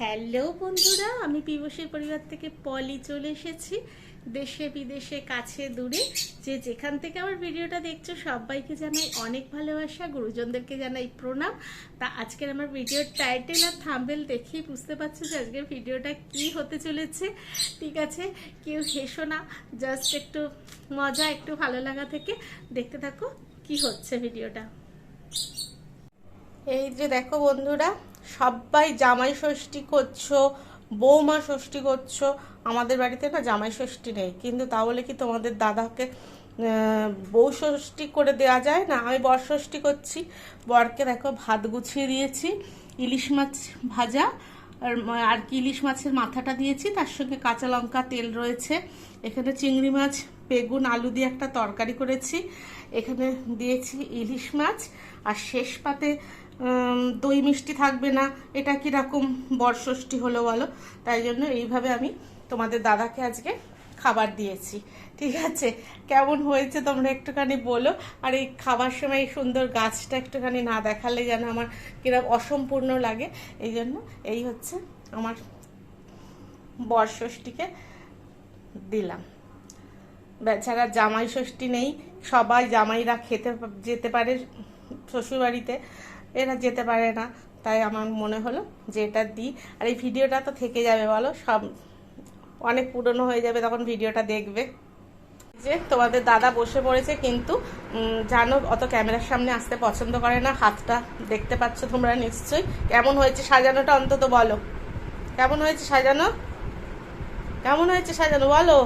Hello বন্ধুরা, আমি পিবসের পরিবার থেকে পলি চলে এসেছি। দেশে, বিদেশে, কাছে, দূরে। যে যেখান থেকে আমার ভিডিওটা দেখছ, সবাইকে জানাই অনেক ভালোবাসা, গুরুজনদেরকে জানাই প্রণাম। তা আজকের আমার ভিডিওর টাইটেল আর থাম্বেল দেখেই বুঝতে পারছ যে আজকের ভিডিওটা কি হতে চলেছে। ঠিক আছে, কেউ হেসো না জাস্ট একটু মজা, একটু ভালো লাগা থেকে দেখতে থাকো কি হচ্ছে ভিডিওটা। এই যে দেখো বন্ধুরা সবাই জামাই ষষ্ঠী করছ, বৌমা ষষ্ঠী করছ। আমাদের বাড়িতে না জামাই ষষ্ঠী নেই। কিন্তু তাহলে কি তোমাদের দাদাকে বউ ষষ্ঠী করে দেওয়া যায় না? আমি বর ষষ্ঠী করছি। বরকে দেখো ভাত গুছিয়ে দিয়েছি, ইলিশ মাছ ভাজা আর কি ইলিশ মাছের মাথাটা দিয়েছি, তার সঙ্গে কাঁচা লঙ্কা, তেল রয়েছে। এখানে চিংড়ি মাছ, বেগুন, আলু দিয়ে একটা তরকারি করেছি। এখানে দিয়েছি ইলিশ মাছ। আর শেষ পাতে দই মিষ্টি থাকবে না, এটা কীরকম বর্ষষ্ঠী হলো বলো? তাই জন্য এইভাবে আমি তোমাদের দাদাকে আজকে খাবার দিয়েছি, ঠিক আছে? কেমন হয়েছে তোমরা একটুখানি বলো, আর এই খাবার সময় এই সুন্দর গাছটা একটুখানি না দেখালে যেন আমার কীরকম অসম্পূর্ণ লাগে, এই জন্য এই হচ্ছে আমার বর্ষষ্ঠীকে দিলাম। বেচারা জামাই ষষ্ঠী নেই, সবাই জামাইরা খেতে, যেতে পারে শ্বশুরবাড়িতে এরা যেতে পারে না। তাই আমার মনে হলো যে এটা দিই। আর এই ভিডিওটা তো থেকে যাবে বলো সব অনেক পুরনো হয়ে যাবে তখন ভিডিওটা দেখবে। যে তোমাদের দাদা বসে পড়েছে কিন্তু জানো অত ক্যামেরার সামনে আসতে পছন্দ করে না হাতটা দেখতে পাচ্ছ তোমরা নিশ্চয়ই। কেমন হয়েছে সাজানোটা অন্তত বলো। কেমন হয়েছে সাজানো? কেমন হয়েছে সাজানো বলো।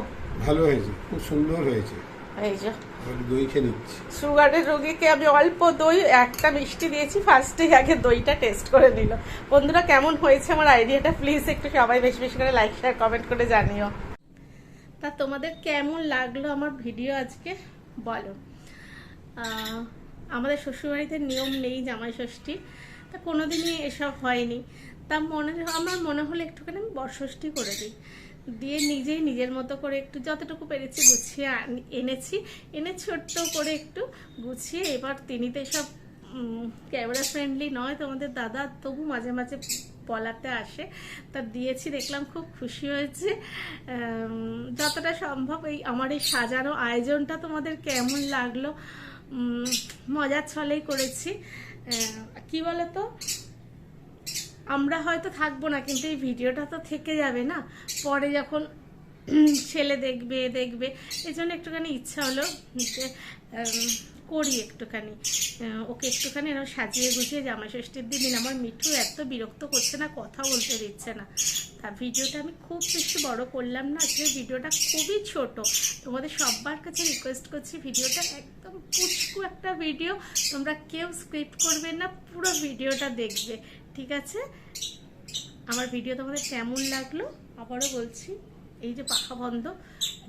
ভালো হয়েছে খুব সুন্দর হয়েছে। এই যে দই খেয়ে নিচ্ছি। সুগারের রোগীকে আমি অল্প দই, একটা মিষ্টি দিয়েছি ফার্স্টেই আগে দইটা টেস্ট করে নিল। বন্ধুরা, কেমন হয়েছে আমার আইডিয়াটা? প্লিজ একটু সবাই বেশি বেশি করে লাইক শেয়ার কমেন্ট করে জানিও। তা তোমাদের কেমন লাগল আমার ভিডিও আজকে? বলো। আমাদের শ্বশুরবাড়িতে নিয়ম নেই জামাই ষষ্ঠী। তা কোনোদিনই এসব হয়নি। তা মনে আমার মনে হলো একটুখানি আমি বরষষ্ঠী করে দিই। দিয়ে নিজেই নিজের মতো করে একটু যতটুকু পেরেছি গুছিয়ে এনেছি। এনে ছোট্ট করে একটু গুছিয়ে এবার তিনি তো এসব ক্যামেরা ফ্রেন্ডলি নয় তোমাদের দাদা, তবু মাঝে মাঝে বলাতে আসে। তা দিয়েছি, দেখলাম খুব খুশি হয়েছে। যতটা সম্ভব এই আমার এই সাজানো আয়োজনটা তোমাদের কেমন লাগল? মজার ছলেই করেছি। কি বলতো? আমরা হয়তো থাকব না, কিন্তু এই ভিডিওটা তো থেকে যাবে না। পরে যখন ছেলে দেখবে দেখবে, এই জন্য একটুখানি ইচ্ছা হলো যে করি একটুখানি। ওকে একটুখানি এরকম সাজিয়ে গুছিয়ে জামা ষষ্ঠীর দিন আমার মিঠু এত বিরক্ত করছে না, কথা বলতে দিচ্ছে না। তা ভিডিওটা আমি খুব বেশি বড় করলাম না আজকে ভিডিওটা খুবই ছোট। তোমাদের সবার কাছে রিকোয়েস্ট করছি, ভিডিওটা একদম পুচকু একটা ভিডিও, তোমরা কেউ স্ক্রিপ্ট করবে না, পুরো ভিডিওটা দেখবে। ঠিক আছে? আমার ভিডিও তোমাদের কেমন লাগল? আবারও বলছি, এই যে পাখা বন্ধ,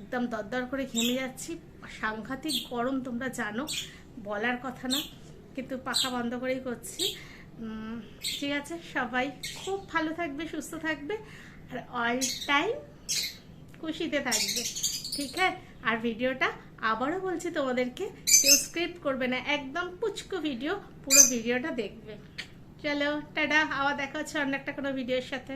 একদম দরদর করে ঘেমে যাচ্ছি। সাংঘাতিক গরম তোমরা জানো, বলার কথা না, কিন্তু পাখা বন্ধ করেই করছি। ঠিক আছে? সবাই খুব ভালো থাকবে, সুস্থ থাকবে, আর অল টাইম খুশিতে থাকবে। ঠিক আছে? আর ভিডিওটা আবারও বলছি তোমাদেরকে, কেউ স্ক্রিপ্ট করবে না, একদম পুচকো ভিডিও পুরো ভিডিওটা দেখবে। চলো টাটা আবার দেখা হচ্ছে অন্য একটা কোনো ভিডিওর সাথে।